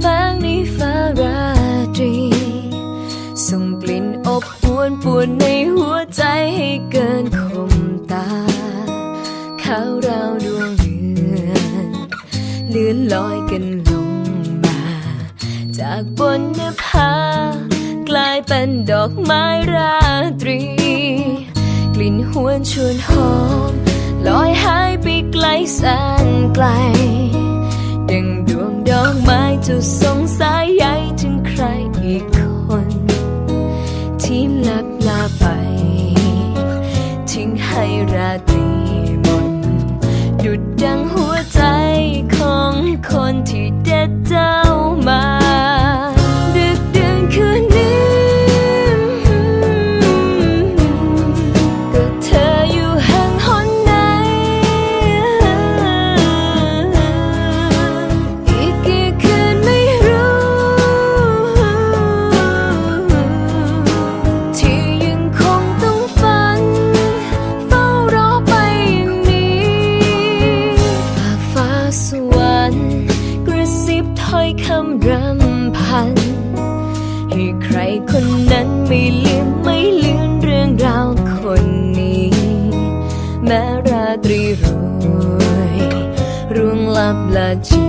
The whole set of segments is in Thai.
แฝงในฟ้าราตรี ส่งกลิ่นอบอวนปวนในหัวใจให้เกินคมตาข้าวราวดวงเดือนเลื่อนลอยกันลงมา จากบนเนื้อผ้ากลายเป็นดอกไม้ราตรี กลิ่นหวนชวนหอมลอยหายไปไกลแสนไกล จะสงสัยใยถึงใครอีกคน ที่ลับลาไป ทิ้งให้ราตรีมนดุดดังหัว วรรค์กระซิบถ้อยคำรำพัน ให้ใครคนนั้นไม่ลืมไม่ลือนเรื่องราวคนนี้ แม้ราตรีรวยร่วงลับละชี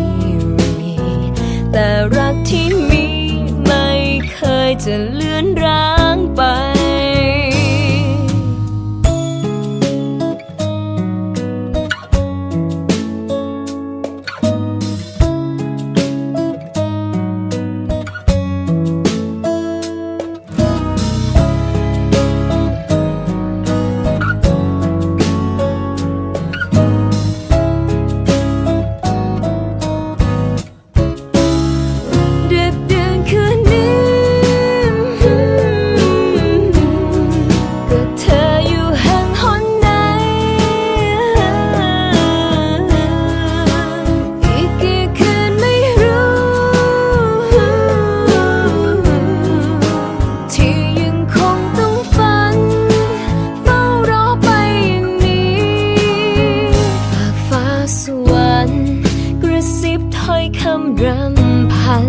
วีแต่รักที่มีไม่เคยจะเลือนร ถ้อยคำรำพัน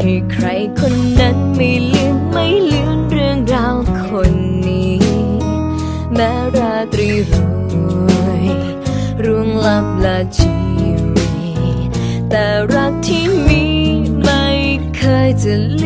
ให้ใครคนนั้นไม่ลืมไม่ลืมเรื่องราวคนนี้ แม้ราตรีรวยร่วงลับละชีวีแต่รักที่มีไม่เคยจะลืม